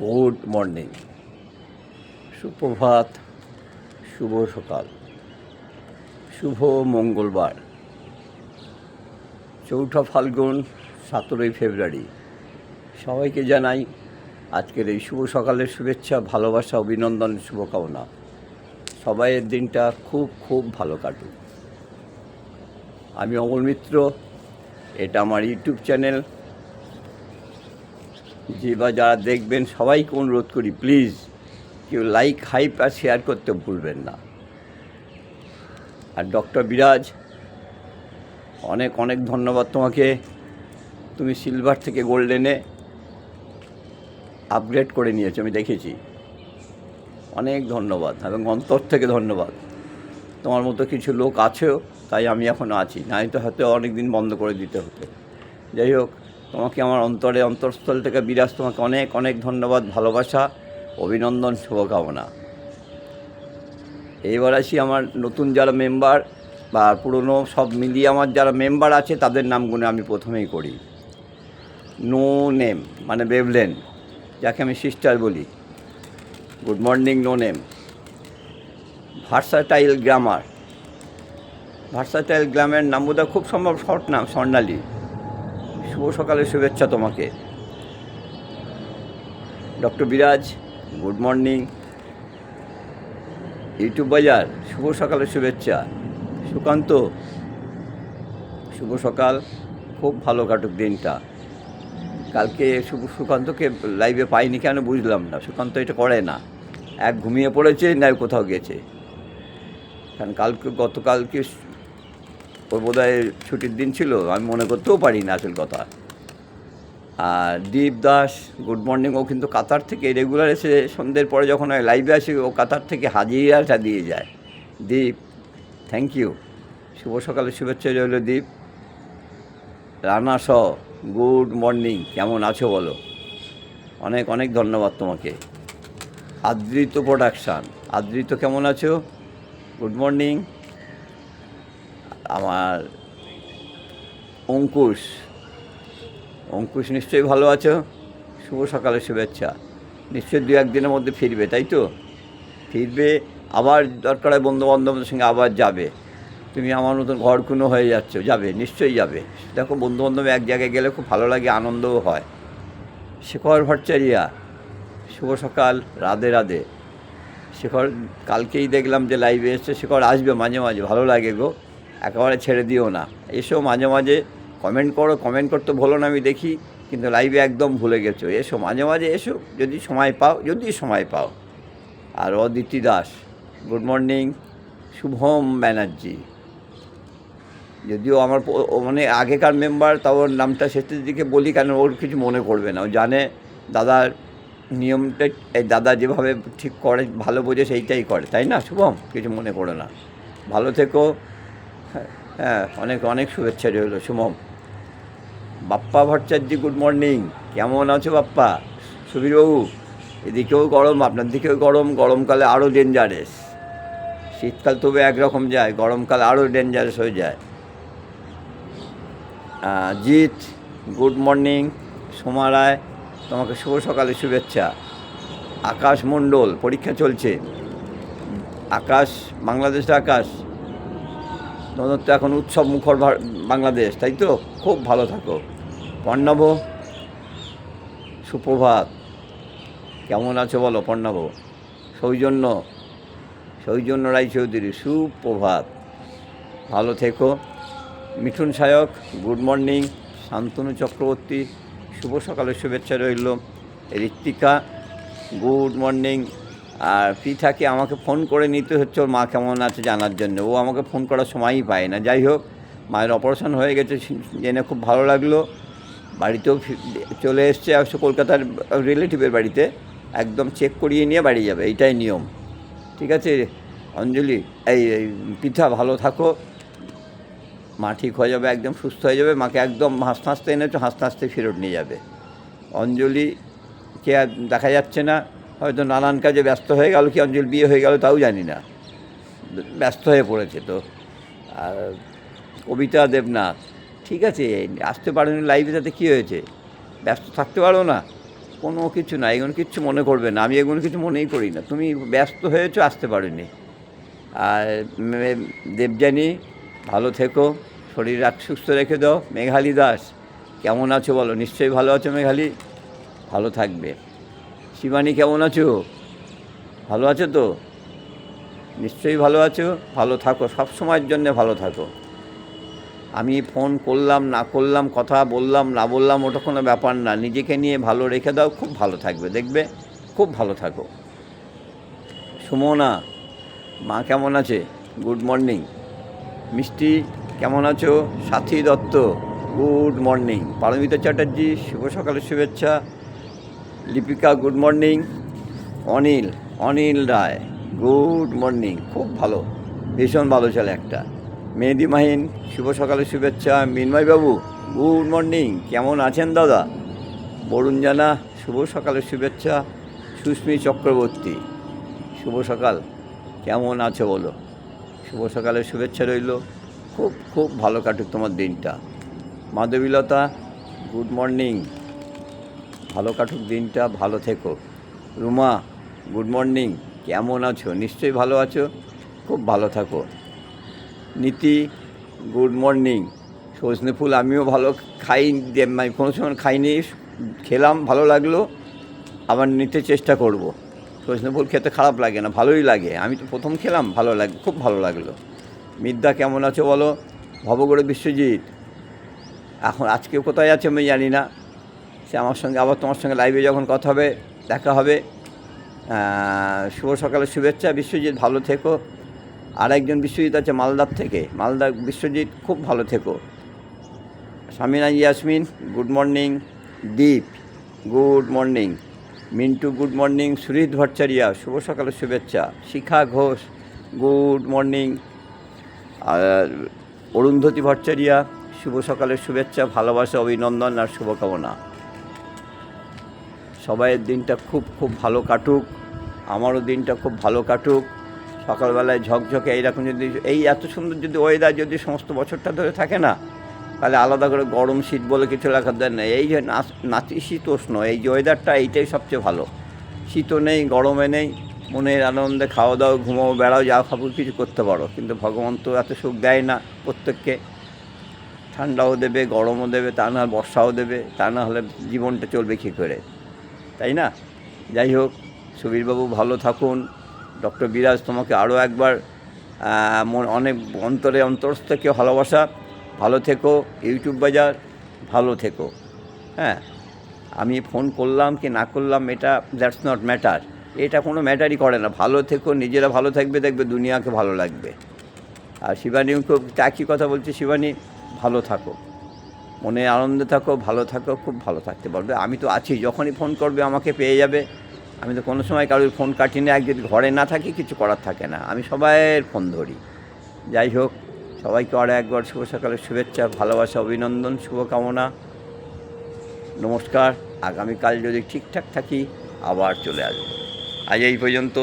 Good morning. সুপ্রভাত, শুভ সকাল, শুভ মঙ্গলবার। চৌঠা ফাল্গুন, সতেরোই ফেব্রুয়ারি। সবাইকে জানাই আজকের এই শুভ সকালের শুভেচ্ছা, ভালোবাসা, অভিনন্দন, শুভকামনা। সবাইয়ের দিনটা খুব খুব ভালো কাটুক। আমি অমল মিত্র, এটা আমার ইউটিউব চ্যানেল। যে বা যারা দেখবেন সবাইকে অনুরোধ করি প্লিজ কেউ লাইক হাইপ আর শেয়ার করতে ভুলবেন না। আর ডক্টর বিরাজ, অনেক অনেক ধন্যবাদ তোমাকে। তুমি সিলভার থেকে গোল্ডেনে আপগ্রেড করে নিয়েছো, আমি দেখেছি। অনেক ধন্যবাদ, এবং অন্তর থেকে ধন্যবাদ। তোমার মতো কিছু লোক আছেও, তাই আমি এখনও আছি। নাই তো হয়তো অনেক দিন বন্ধ করে দিতে হতো। যাই হোক তোমাকে আমার অন্তরে অন্তরস্থল থেকে বিরাজ, তোমাকে অনেক অনেক ধন্যবাদ, ভালোবাসা, অভিনন্দন, শুভকামনা। এইবার আসি আমার নতুন যারা মেম্বার বা পুরনো সব মিলিয়ে আমার যারা মেম্বার আছে, তাদের নামগুলো আমি প্রথমেই করি। নো নেম মানে বেবলেন যাকে আমি সিস্টার বলি। Good morning no name versatile grammar versatile গ্রামের নাম বোধহয় খুব সম্ভব শর্ট নাম, স্বর্ণালী। শুভ সকালের শুভেচ্ছা তোমাকে। ডক্টর বিরাজ, গুড মর্নিং। ইউটিউব বাজার, শুভ সকালের শুভেচ্ছা। সুকান্ত, শুভ সকাল। খুব ভালো কাটুক দিনটা। কালকে সুকান্তকে লাইভে পাইনি কেন বুঝলাম না। সুকান্ত এটা করে না। এক ঘুমিয়ে পড়েছে, না কোথাও গেছে। কারণ কালকে, গতকালকে ওর বোধহয় ছুটির দিন ছিল, আমি মনে করতেও পারি না আসল কথা। আর দীপ দাস, গুড মর্নিং, ও কিন্তু কাতার থেকে রেগুলার এসে সন্ধ্যের পরে যখন লাইভে আসে, ও কাতার থেকে হাজিরাটা দিয়ে যায়। দীপ থ্যাংক ইউ শুভ সকালের শুভেচ্ছা রইল দীপ। রানা স, গুড মর্নিং, কেমন আছো বলো? অনেক অনেক ধন্যবাদ তোমাকে। আদৃত প্রোডাকশান আদৃত কেমন আছো? Good morning. আমার অঙ্কুশ অঙ্কুশ নিশ্চয়ই ভালো আছো? শুভ সকালের শুভেচ্ছা। নিশ্চয়ই দু একদিনের মধ্যে ফিরবে, তাই তো? ফিরবে, আবার দরকার হয় বন্ধু বান্ধবদের সঙ্গে আবার যাবে। তুমি আমার মতন ঘর কোনো হয়ে যাচ্ছ, যাবে, নিশ্চয়ই যাবে। দেখো বন্ধু বান্ধব এক জায়গায় গেলে খুব ভালো লাগে, আনন্দও হয়। শেখর ভট্টাচারিয়া, শুভ সকাল, রাধে রাধে। শেখর, কালকেই দেখলাম যে লাইভে এসছে, শেখর আসবে মাঝে মাঝে, ভালো লাগে গো। একেবারে ছেড়ে দিও না। এসো মাঝে মাঝে কমেন্ট করো কমেন্ট করতে ভুলো না, আমি দেখি, কিন্তু লাইভে একদম ভুলে গেছো। এসো মাঝে মাঝে, এসো, যদি সময় পাও, যদি সময় পাও। আর অদিতি দাস গুড মর্নিং শুভম ব্যানার্জি। যদিও আমার মানে আগেকার মেম্বার তাও নামটা শেষের দিকে বলি, কেন ওর কিছু মনে করবে না। ও জানে, দাদার নিয়মটা, এই দাদা যেভাবে ঠিক করে, ভালো বোঝে, সেইটাই করে। তাই না, শুভম? কিছু মনে করো না। ভালো থেকো হ্যাঁ, অনেক অনেক শুভেচ্ছা রইল শুভম বাপ্পা ভট্টাচার্য গুড মর্নিং কেমন আছো বাপ্পা? সুবীরবাবু এদিকেও গরম আপনার দিকেও গরম গরমকালে আরও ডেঞ্জারেস শীতকাল তবে একরকম যায় গরমকাল আরও ডেঞ্জারাস হয়ে যায়। জিৎ গুড মর্নিং সোমা রায় তোমাকে শুভ সকালে শুভেচ্ছা। আকাশ মণ্ডল পরীক্ষা চলছে। আকাশ বাংলাদেশের আকাশ। তোমাদের তো এখন উৎসব মুখর বাংলাদেশ, তাই তো? খুব ভালো থাকো। পর্ণব, সুপ্রভাত। কেমন আছো বলো পর্ণব? সৌজন্য সৌজন্য রায়চৌধুরী সুপ্রভাত। ভালো থেকো। Mithun Sayak, good morning. Shantanu Chakraborty, শুভ সকালের শুভেচ্ছা রইল। Ritwika, good morning. আর পৃথাকে আমাকে ফোন করে নিতে হচ্ছে, ওর মা কেমন আছে জানার জন্য। ও আমাকে ফোন করার সময়ই পায় না। যাই হোক, মায়ের অপারেশন হয়ে গেছে, জেনে খুব ভালো লাগল। বাড়িতেও চলে এসছে অবশ্য কলকাতার রিলেটিভের বাড়িতে। একদম চেক করিয়ে নিয়ে বাড়ি যাবে, এইটাই নিয়ম। ঠিক আছে? অঞ্জলি, এই পৃথা ভালো থাকো। মা ঠিক হয়ে যাবে, একদম সুস্থ হয়ে যাবে। মাকে একদম হাসতে হাসতে এনেছো, হাসতে হাসতে ফেরত নিয়ে যাবে। অঞ্জলিকে আর দেখা যাচ্ছে না। হয়তো নানান কাজে ব্যস্ত হয়ে গেল, কি অঞ্জলি বিয়ে হয়ে গেল তাও জানি না। ব্যস্ত হয়ে পড়েছে তো। আর কবিতা দেবনাথ, ঠিক আছে, আসতে পারেনি লাইভে তাতে কী হয়েছে? ব্যস্ত থাকতে পারো না। কোনো কিছু না, এগুলো কিচ্ছু মনে করবে না। আমি এগুলো কিছু মনেই করি না। তুমি ব্যস্ত হয়েছো, আসতে পারোনি। আর দেবযানী, ভালো থেকো। শরীর রাখ সুস্থ রেখে দাও। মেঘালি দাস, কেমন আছো বলো? নিশ্চয়ই ভালো আছো মেঘালি? ভালো থাকবে। শিবানী কেমন আছো? ভালো আছো তো? নিশ্চয়ই ভালো আছো। ভালো থাকো, সব সময়ের জন্য ভালো থাকো। আমি ফোন করলাম, না করলাম, কথা বললাম, না বললাম, ওটা কোনো ব্যাপার না। নিজেকে নিয়ে ভালো রেখে দাও, খুব ভালো থাকবে, দেখবে? খুব ভালো থাকো। সুমনা, মা কেমন আছে? গুড মর্নিং মিষ্টি, কেমন আছো? সাথী দত্ত গুড মর্নিং পারমিতা চ্যাটার্জি, শুভ সকালের শুভেচ্ছা। Lipika good morning Anil Anil Roy good morning খুব ভালো, ভীষণ ভালো ছেলে একটা। মেহেদি মাহিন, শুভ সকালের শুভেচ্ছা। মিনময়বাবু গুড মর্নিং কেমন আছেন দাদা? বরুণ জানা, শুভ সকালের শুভেচ্ছা। সুস্মি চক্রবর্তী, শুভ সকাল। কেমন আছো বলো? শুভ সকালের শুভেচ্ছা রইল। খুব খুব ভালো কাটুক তোমার দিনটা। মাধবীলতা গুড মর্নিং ভালো কাটুক দিনটা, ভালো থেকো। রুমা গুড মর্নিং কেমন আছো? নিশ্চয়ই ভালো আছো? খুব ভালো থাকো। নীতি গুড মর্নিং সজনে ফুল, আমিও ভালো খাই। মানে কোনো সময় খাইনি। খেলাম, ভালো লাগল। আবার নিতে চেষ্টা করব। সজনে ফুল খেতে খারাপ লাগে না, ভালোই লাগে। আমি তো প্রথম খেলাম, ভালো লাগে খুব ভালো লাগল। মিদ্যা, কেমন আছো বলো? ভবগড়ে বিশ্বজিৎ। এখন আজকে কোথায় আছে আমি জানি না। সে আমার সঙ্গে, আবার তোমার সঙ্গে লাইভে যখন কথা হবে, দেখা হবে। শুভ সকালের শুভেচ্ছা, বিশ্বজিৎ ভালো থেকো। আর একজন বিশ্বজিৎ আছে মালদার থেকে। মালদা বিশ্বজিৎ খুব ভালো থেকো। Samina Yasmin good morning Deep good morning Mintu good morning Surit Bhattacharya, শুভ সকালের শুভেচ্ছা। শিখা ঘোষ গুড মর্নিং আর অরুন্ধতী ভট্টাচারিয়া, শুভ সকালের শুভেচ্ছা, ভালোবাসা, অভিনন্দন আর শুভকামনা। সবাইয়ের দিনটা খুব খুব ভালো কাটুক, আমারও দিনটা খুব ভালো কাটুক। সকালবেলায় ঝকঝকে এইরকম যদি, এই এত সুন্দর যদি ওয়েদার যদি সমস্ত বছরটা ধরে থাকে না, তাহলে আলাদা করে গরম শীত বলে কিছু লেখার দেন না এই যে নাতিশীতোষ্ণ এই যে ওয়েদারটা এইটাই সবচেয়ে ভালো। শীতও নেই গরমে নেই, মনের আনন্দে খাওয়া দাওয়া, ঘুমাও, বেড়াও, যা খাব কিছু করতে পারো। কিন্তু ভগবান তো এত সুখ দেয় না প্রত্যেককে। ঠান্ডাও দেবে, গরমও দেবে, তা না বর্ষাও দেবে, তা না হলে জীবনটা চলবে কী করে? তাই না? যাই হোক, সুবীরবাবু ভালো থাকুন। ডক্টর বিরাজ তোমাকে আরও একবার অনেক অন্তরে অন্তরস্থ থেকে ভালোবাসা। ভালো থেকো, ইউটিউব বাজার, ভালো থেকো। হ্যাঁ আমি ফোন করলাম কি না করলাম এটা দ্যাটস নট ম্যাটার এটা কোনো ম্যাটারই করে না। ভালো থেকো, নিজেরা ভালো থাকবে, দেখবে দুনিয়াকে ভালো লাগবে। আর শিবানীও খুব একই কথা বলছি, শিবানী, ভালো থাকো। মনে আনন্দে থাকো, ভালো থাকো, খুব ভালো থাকতে পারবে। আমি তো আছি, যখনই ফোন করবে আমাকে পেয়ে যাবে। আমি তো কোনো সময় কারোর ফোন কাটি না এক যদি ঘরে না থাকি, কিছু করার থাকে না। আমি সবাইয়ের ফোন ধরি। যাই হোক, সবাইকে আরও একবার শুভ সকালের শুভেচ্ছা, ভালোবাসা, অভিনন্দন, শুভকামনা। নমস্কার, আগামীকাল যদি ঠিকঠাক থাকি, আবার চলে আসব। আজ এই পর্যন্ত।